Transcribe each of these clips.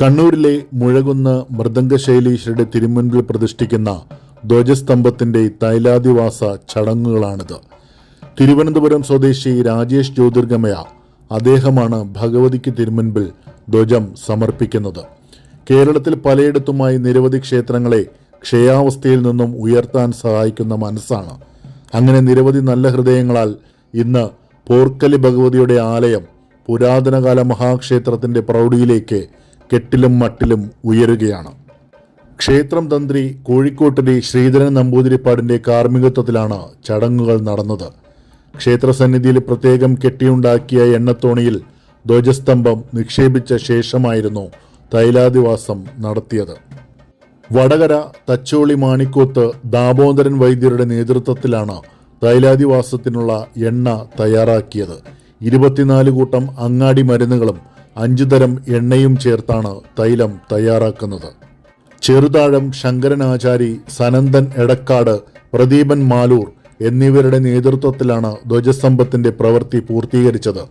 കണ്ണൂരിലെ മുഴകുന്ന് മൃദംഗശൈലീശ്വരുടെ തിരുമുൻപിൽ പ്രതിഷ്ഠിക്കുന്ന ധ്വജസ്തംഭത്തിന്റെ തൈലാദിവാസ ചടങ്ങുകളാണിത്. തിരുവനന്തപുരം സ്വദേശി രാജേഷ് ജ്യോതിർഗമയ അദ്ദേഹമാണ് ഭഗവതിക്ക് തിരുമുൻപിൽ ധ്വജം സമർപ്പിക്കുന്നത്. കേരളത്തിൽ പലയിടത്തുമായി നിരവധി ക്ഷേത്രങ്ങളെ ക്ഷയാവസ്ഥയിൽ നിന്നും ഉയർത്താൻ സഹായിക്കുന്ന മനസ്സാണ്. അങ്ങനെ നിരവധി നല്ല ഹൃദയങ്ങളാൽ ഇന്ന് പോർക്കലി ഭഗവതിയുടെ ആലയം പുരാതനകാല മഹാക്ഷേത്രത്തിന്റെ പ്രൗഢിയിലേക്ക് കെട്ടിലും മട്ടിലും ഉയരുകയാണ്. ക്ഷേത്രം തന്ത്രി കോഴിക്കോട്ടിലെ ശ്രീധരൻ നമ്പൂതിരിപ്പാടിന്റെ കാർമ്മികത്വത്തിലാണ് ചടങ്ങുകൾ നടന്നത്. ക്ഷേത്രസന്നിധിയിൽ പ്രത്യേകം കെട്ടിയുണ്ടാക്കിയ എണ്ണത്തോണിയിൽ ധ്വജസ്തംഭം നിക്ഷേപിച്ച ശേഷമായിരുന്നു തൈലാദിവാസം നടത്തിയത്. വടകര തച്ചോളി മാണിക്കോത്ത് ദാമോദരൻ വൈദ്യരുടെ നേതൃത്വത്തിലാണ് തൈലാദിവാസത്തിനുള്ള എണ്ണ തയ്യാറാക്കിയത്. ഇരുപത്തിനാല് കൂട്ടം അങ്ങാടി മരുന്നുകളും അഞ്ചു തരം എണ്ണയും ചേർത്താണ് തൈലം തയ്യാറാക്കുന്നത്. ചെറുതാഴം ശങ്കരനാചാരി സനന്ദൻ എടക്കാട് പ്രദീപൻ മാലൂർ എന്നിവരുടെ നേതൃത്വത്തിലാണ് ധ്വജസ്തംഭത്തിന്റെ പ്രവൃത്തി പൂർത്തീകരിച്ചത്.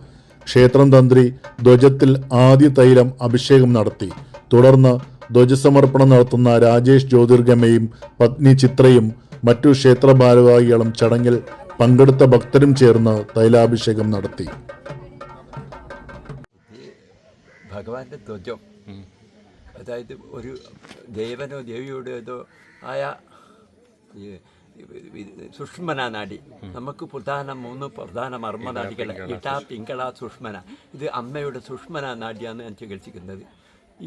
ക്ഷേത്രം തന്ത്രി ധ്വജത്തിൽ ആദ്യ തൈലം അഭിഷേകം നടത്തി. തുടർന്ന് ധ്വജസമർപ്പണം നടത്തുന്ന രാജേഷ് ജ്യോതിർഗമയും പത്നി ചിത്രയും മറ്റു ക്ഷേത്ര ഭാരവാഹികളും ചടങ്ങിൽ പങ്കെടുത്ത ഭക്തരും ചേർന്ന് തൈലാഭിഷേകം നടത്തി. ഭഗവാന്റെ ധ്വജം. അതായത് ഒരു ദേവനോ ദേവിയോടോ ഏതോ ആയ സുഷ്മന നാടി. നമുക്ക് പ്രധാന മൂന്ന് പ്രധാന മർമ്മ നാടികൾ ഇട്ടാ പിങ്കള സുഷ്മന. ഇത് അമ്മയുടെ സുഷ്മന നാടിയാണ് ഞാൻ ചികിത്സിക്കുന്നത്.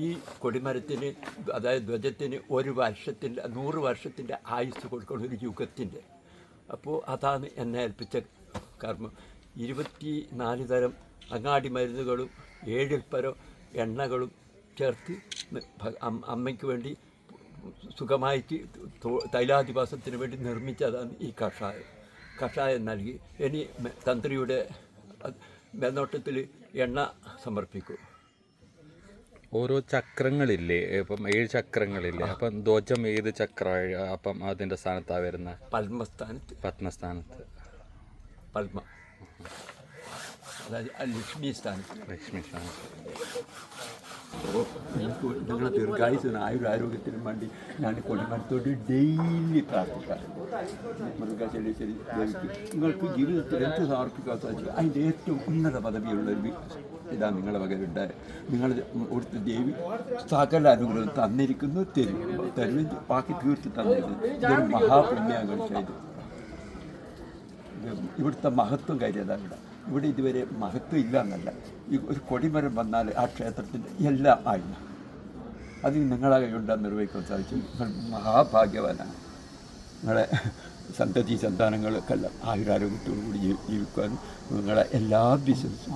ഈ കൊടിമരത്തിന് അതായത് ധ്വജത്തിന് ഒരു വർഷത്തിന്റെ നൂറ് വർഷത്തിന്റെ ആയുസ് കൊടുക്കണം ഒരു യുഗത്തിന്റെ. അപ്പോൾ അതാണ് എന്നെ ഏൽപ്പിച്ച കർമ്മം. ഇരുപത്തി നാല് തരം അങ്ങാടി മരുന്നുകളും ഏഴിൽ പരം എണ്ണകളും ചേർത്ത് അമ്മയ്ക്ക് വേണ്ടി സുഖമായിട്ട് തൈലാധിവാസത്തിന് വേണ്ടി നിർമ്മിച്ചതാണ് ഈ കഷായം. കഷായം നൽകി. ഇനി തന്ത്രിയുടെ മേൽനോട്ടത്തിൽ എണ്ണ സമർപ്പിക്കും. ഓരോ ചക്രങ്ങളില്ലേ? ഇപ്പം ഏഴ് ചക്രങ്ങളില്ലേ? അപ്പം ധ്വജം ഏത് ചക്ര അപ്പം അതിന്റെ സ്ഥാനത്താണ് വരുന്ന? പത്മസ്ഥാനത്ത്. പത്മസ്ഥാനത്ത്. പത്മ. അതായത് ലക്ഷ്മി സ്ഥാനത്ത് ലക്ഷ്മി സ്ഥാനത്ത് നിങ്ങൾക്ക് നിങ്ങളെ ദീർഘായുസിന് ആയുരാരോഗ്യത്തിനും വേണ്ടി ഞാൻ കൊടിമരത്തോട് ഡെയിലി പ്രാർത്ഥിക്കാം മൃഗശരീശ്വരി ദേവിക്ക് നിങ്ങൾക്ക് ജീവിതത്തിൽ എന്ത് സമർപ്പിക്കാൻ സാധിച്ചു അതിന്റെ ഏറ്റവും ഉന്നത പദവിയുള്ള ഒരു ഇതാ നിങ്ങളുടെ വകരുണ്ടായ നിങ്ങൾ കൊടുത്ത ദേവി സകല അനുഗ്രഹം തന്നിരിക്കുന്നു തരും തരും ബാക്കി തീർത്ത് തന്നിരുന്നു ഇതൊരു മഹാപുണ്യങ്ങൾ ചെയ്തു ഇവിടുത്തെ മഹത്വം കാര്യതാണ് ഇവിടെ. ഇവിടെ ഇതുവരെ മഹത്വം ഇല്ല എന്നല്ല. ഈ ഒരു കൊടിമരം വന്നാൽ ആ ക്ഷേത്രത്തിന്റെ എല്ലാം ആയിരുന്നു അത് നിങ്ങളെ കൈകൊണ്ട് നിർവഹിക്കാൻ സാധിച്ചു. നിങ്ങൾ മഹാഭാഗ്യവാനാണ്. നിങ്ങളെ സന്തതി സന്താനങ്ങൾക്കെല്ലാം ആയുരാരോഗ്യത്തോടു കൂടി ജീവി- ജീവിക്കാനും നിങ്ങളെ എല്ലാ ബിസിനസ്സും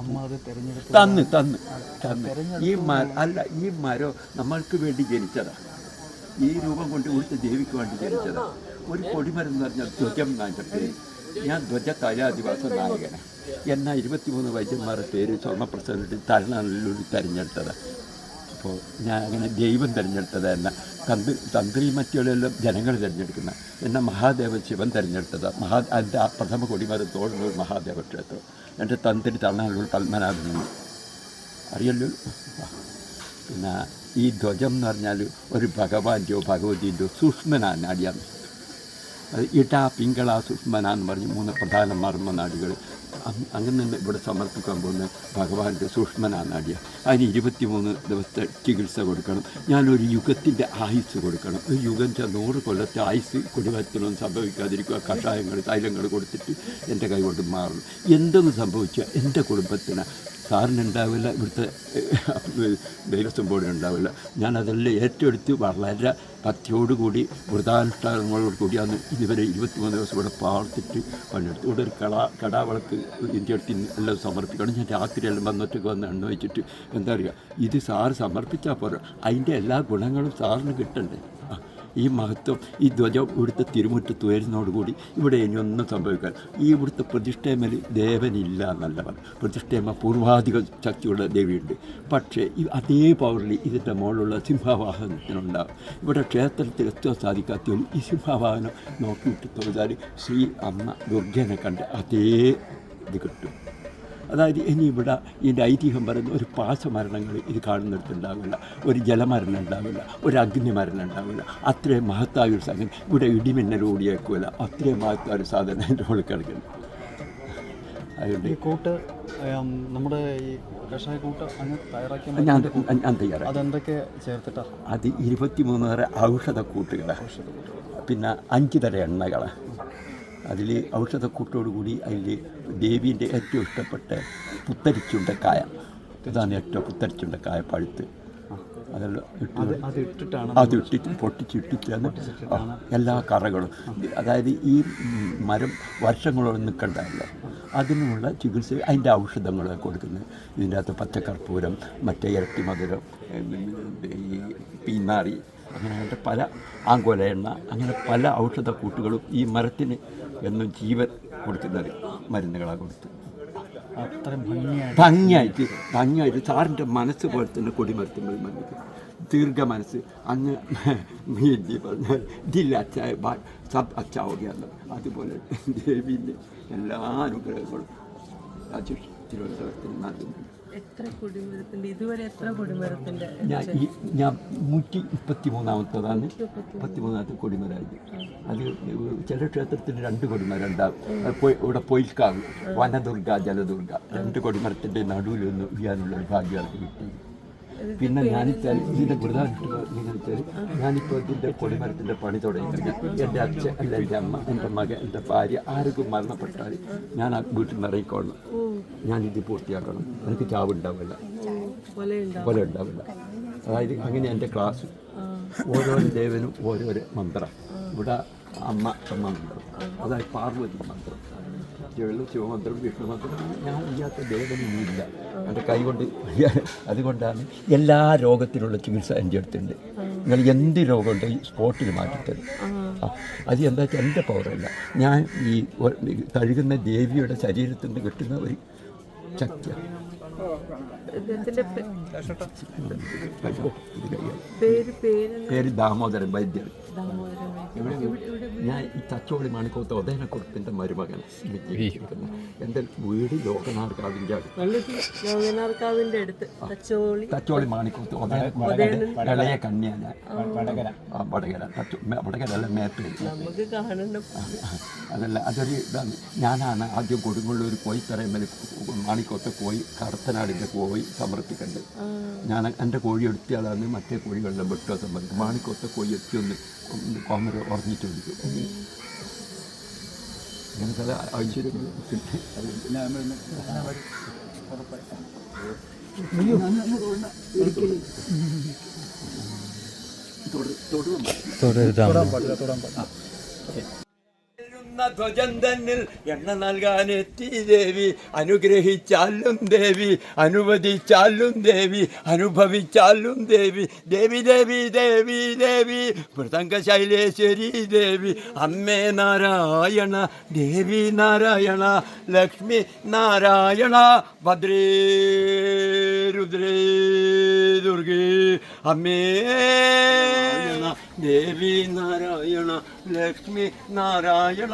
തന്ന് തന്ന് തന്ന്. ഈ മര അല്ല ഈ മരം നമ്മൾക്ക് വേണ്ടി ജനിച്ചതാണ് ഈ രൂപം കൊണ്ട് ഇവിടുത്തെ ദേവിക്ക് വേണ്ടി ജനിച്ചത്. ഒരു കൊടിമരം എന്ന് പറഞ്ഞാൽ ധ്വജം എന്റെ പേര് ഞാൻ ധ്വജ തൈലാദിവാസ നായകന്. എന്നാൽ ഇരുപത്തിമൂന്ന് വൈദ്യന്മാരുടെ പേര് സ്വർണപ്രസവത്തിൽ തരണുള്ളിൽ തിരഞ്ഞെടുത്തത്. അപ്പോൾ ഞാൻ അങ്ങനെ ദൈവം തിരഞ്ഞെടുത്തത് എന്ന. തന്ത്രി തന്ത്രി മറ്റുള്ളെല്ലാം ജനങ്ങൾ തിരഞ്ഞെടുക്കുന്ന. എന്നാൽ മഹാദേവ ശിവൻ തിരഞ്ഞെടുത്തത്. മഹാ എന്റെ ആ പ്രഥമ കൊടിമരം തോടുന്നൂർ മഹാദേവ ക്ഷേത്രം. എന്റെ തന്ത്രി തണാലൂർ പത്മനാഭനാണ് അറിയല്ലോ? പിന്നെ ഈ ധ്വജം എന്ന് പറഞ്ഞാൽ ഒരു ഭഗവാന്റെയോ ഭഗവതിന്റെയോ സുഷ്മനാണ് നാടിയാണ് അത് ഇട പിങ്കള സുഷ്മന എന്ന് പറഞ്ഞ് മൂന്ന് പ്രധാന മർമ്മനാടികൾ അങ് അങ്ങനെ നിന്ന് ഇവിടെ സമർപ്പിക്കാൻ പോകുന്ന ഭഗവാന്റെ സൂക്ഷ്മന നാടിയ. അതിന് ഇരുപത്തിമൂന്ന് ദിവസത്തെ ചികിത്സ കൊടുക്കണം. ഞാനൊരു യുഗത്തിന്റെ ആയുസ് കൊടുക്കണം. ഒരു യുഗം വെച്ചാൽ നൂറ് കൊല്ലത്തെ ആയുസ് കുടിവരത്തിലൊന്നും സംഭവിക്കാതിരിക്കുക. കഷായങ്ങൾ തൈലങ്ങൾ കൊടുത്തിട്ട് എന്റെ കൈ കൊണ്ട് മാറണം എന്തെന്ന് സംഭവിച്ചാൽ എന്റെ കുടുംബത്തിന് സാറിനുണ്ടാവില്ല ഇവിടുത്തെ ദേവസ്വം ബോർഡിന് ഉണ്ടാവില്ല. ഞാനതെല്ലാം ഏറ്റെടുത്ത് വളരെ ഭക്തിയോടുകൂടി വ്രതാനുഷ്ഠാനങ്ങളോട് കൂടിയാണ് ഇതുവരെ ഇരുപത്തിമൂന്ന് ദിവസം ഇവിടെ പാർത്തിട്ട് പണിയെടുത്തു. ഇവിടെ ഒരു കട കടാവളക്ക് ഇന്ത്യടുത്ത് എല്ലാം സമർപ്പിക്കണം. ഞാൻ രാത്രിയെല്ലാം വന്നിട്ടൊക്കെ വന്ന് എണ്ണ വെച്ചിട്ട് എന്താ പറയുക ഇത് സാറ് സമർപ്പിച്ചാൽ പോരാ. അതിന്റെ എല്ലാ ഗുണങ്ങളും സാറിന് കിട്ടണ്ടേ? ഈ മഹത്വം ഈ ധ്വജം ഇവിടുത്തെ തിരുമുറ്റത്ത് വരുന്നതോടുകൂടി ഇവിടെ ഇനി ഒന്നും സംഭവിക്കാൻ ഈ ഇവിടുത്തെ പ്രതിഷ്ഠേമൽ ദേവനില്ല എന്നല്ല പറഞ്ഞു പ്രതിഷ്ഠേമ പൂർവാധിക ശക്തിയുള്ള ദേവിയുണ്ട്. പക്ഷേ ഈ അതേ പവറിൽ ഇതിന്റെ മുകളിലുള്ള സിംഹവാഹനത്തിനുണ്ടാകും ഇവിടെ ക്ഷേത്രത്തിൽ എത്താൻ സാധിക്കാത്തവരും ഈ സിംഹവാഹനം നോക്കിയിട്ട് തൊഴുതാൽ ശ്രീ അമ്മ ദുർഗനെ കണ്ട് അതേ ഇത് കിട്ടും. അതായത് ഇനി ഇവിടെ ഇതിന്റെ ഐതിഹ്യം പറയുന്ന ഒരു പാശമരണങ്ങൾ ഇത് കാണുന്നിടത്തുണ്ടാവില്ല ഒരു ജലമരണം ഉണ്ടാവില്ല ഒരു അഗ്നിമരണം ഉണ്ടാവില്ല. അത്രയും മഹത്തായ ഒരു സംഗതി ഇവിടെ ഇടിമിന്നൽ ഓടിയേക്കുമല്ല അത്രയും മഹത്തായ ഒരു സാധനം എന്റെ ഉള്ളിൽ കിടക്കുന്നു. അതുകൊണ്ട് ഈ കൂട്ട് നമ്മുടെ ഈ കഷായ കൂട്ട് അങ്ങ് തയ്യാറാക്കി ഞാൻ ഞാൻ തയ്യാറാണ് അതെന്തൊക്കെ ചേർത്തിട്ടാ? അത് ഇരുപത്തിമൂന്ന് ഔഷധ കൂട്ടുകളാണ് പിന്നെ അഞ്ച് തര എണ്ണകളാണ്. അതിൽ ഔഷധക്കൂട്ടോടുകൂടി അതിൽ ദേവീന്റെ ഏറ്റവും ഇഷ്ടപ്പെട്ട പുത്തരിച്ചുണ്ടക്കായ ഇതാണ് ഏറ്റവും പുത്തരിച്ചുണ്ടക്കായ പഴുത്ത്. അതെല്ലാം ഇട്ട് അത് ഇട്ടിട്ട് പൊട്ടിച്ച് ഇട്ടിട്ട് പൊട്ടിച്ചിട്ടിട്ടാണ് എല്ലാ കറകളും. അതായത് ഈ മരം വർഷങ്ങളോളം നിൽക്കണ്ടല്ലോ. അതിനുള്ള ചികിത്സ അതിന്റെ ഔഷധങ്ങൾ കൊടുക്കുന്നത്. ഇതിന്റെ അകത്ത് പച്ചക്കർപ്പൂരം മറ്റേ ഇരട്ടി മധുരം ഈ പീന്നാറി അങ്ങനെ പല ആങ്കോല എണ്ണ അങ്ങനെ പല ഔഷധക്കൂട്ടുകളും ഈ മരത്തിന് എന്നും ജീവൻ കൊടുക്കുന്നത് മരുന്നുകളാണ് കൊടുത്ത്. ഭംഗിയായിട്ട്. ഭംഗിയായിട്ട് സാറിന്റെ മനസ്സ് പോലെ തന്നെ കൊടിമരത്തുമ്പോൾ മനസ്സിൽ ദീർഘ മനസ്സ്. അങ്ങ് ഹിന്ദി പറഞ്ഞാൽ ഇതില്ല അച്ചായ സബ് അച്ചാവുകയാണ്. അതുപോലെ ദേവീന്റെ എല്ലാ അനുഗ്രഹങ്ങളും രാജേഷ് തിരുവനന്തപുരത്തിൽ നൽകുന്നു. ഇതുവരെ എത്ര ഞാൻ ഞാൻ നൂറ്റി മുപ്പത്തി മൂന്നാമത്തതാണ് മുപ്പത്തി മൂന്നാമത്തെ കൊടിമരായത് അത് ചില ക്ഷേത്രത്തിൽ രണ്ട് കൊടിമരം ഉണ്ടാവും അത് പോയി ഇവിടെ പൊയിൽക്കാവ് വനദുർഗ ജലദുർഗ. രണ്ട് കൊടിമരത്തിന്റെ നടുവിൽ ഒന്ന് ഉയ്യാനുള്ള ഒരു ഭാഗ്യം അത് കിട്ടി. പിന്നെ ഞാൻ ഇതിന്റെ പ്രധാനപ്പെട്ട ഞാനിപ്പോൾ ഇതിന്റെ കൊടിമരത്തിന്റെ പണി തുടങ്ങി എന്റെ അച്ഛൻ അല്ല എന്റെ അമ്മ എന്റെ മകൻ എന്റെ ഭാര്യ ആർക്കും മരണപ്പെട്ടാൽ ഞാൻ ആ വീട്ടിൽ നിന്ന് ഇറങ്ങിക്കോളണം. ഞാൻ ഇത് പൂർത്തിയാക്കണം. എനിക്ക് ചാവുണ്ടാവില്ല. ഉണ്ടാവില്ല പോലെ ഉണ്ടാവില്ല. അതായത് അങ്ങനെ എന്റെ ക്ലാസ് ഓരോ ദേവനും ഓരോരോ മന്ത്രം. ഇവിടെ അമ്മ അമ്മ മന്ത്രം. അതായത് പാർവതി മന്ത്രം. ജോലി ശിവമന്ത്രം വിഷ്ണുമന്ത്രം ഞാൻ ഇല്ലാത്ത ദേവനൊന്നുമില്ല എന്റെ കൈ കൊണ്ട് അതുകൊണ്ടാണ് എല്ലാ രോഗത്തിനുള്ള ചികിത്സ എന്റെ അടുത്തുണ്ട്. നിങ്ങൾ എന്ത് രോഗമുണ്ടെങ്കിൽ സ്പോട്ടിൽ മാറ്റിത്തരും അത് എന്താ വെച്ചാൽ എന്റെ പവറല്ല ഞാൻ ഈ കഴുകുന്ന ദേവിയുടെ ശരീരത്തിൽ നിന്ന് കിട്ടുന്ന ഒരു ചക്ക പേര് ദാമോദരൻ വൈദ്യർ ഇവിടെ ഞാൻ ഈ തച്ചോളി മണിക്കോത്ത് ഒതേനക്കുറിപ്പിന്റെ മരുമകൻ ജീവിച്ചിരിക്കുന്നത് എന്റെ വീട് ലോകനാർക്കാവിന്റെ അടുത്ത്. ലോകനാർക്കാവിന്റെ അടുത്ത്. തച്ചോളി. തച്ചോളി മാണിക്കോത്ത് ഇളയ കന്യ ഞാൻ. വടകര. വടകര. അല്ല മേപ്പേരി അതല്ല അതൊരു ഇതാണ്. ഞാനാണ് ആദ്യം കൊടുങ്ങല്ലൂർ കോയി തറയുമ്പോൾ മാണിക്കോത്ത് കോയി കടത്തനാടിന്റെ കോഴി സമർപ്പിക്കേണ്ടത്. ഞാൻ എന്റെ കോഴി എടുത്തിയാളാണ് മറ്റേ കോഴികളിലെ വെട്ടുക സമർപ്പിക്കും മാണിക്കോത്തെ കോഴി എത്തി ഒന്ന് ഒന്ന് കോമര ഉറങ്ങിട്ട് വിളിക്കും അങ്ങനെ പല ഐശ്വര്യങ്ങൾ ധ്വജം തന്നിൽ എണ്ണ നൽകാനെത്തി ദേവി. അനുഗ്രഹിച്ചാലും ദേവി അനുവദിച്ചാലും ദേവി അനുഭവിച്ചാലും ദേവി. ദേവി ദേവി ദേവി ദേവി മൃദംഗ ശൈലേശ്വരി ദേവി. അമ്മേ നാരായണ ദേവി നാരായണ ലക്ഷ്മി നാരായണ ഭദ്രേ രുദ്രേ ദുർഗേ. അമ്മേ ദേവി നാരായണ ലക്ഷ്മി നാരായണ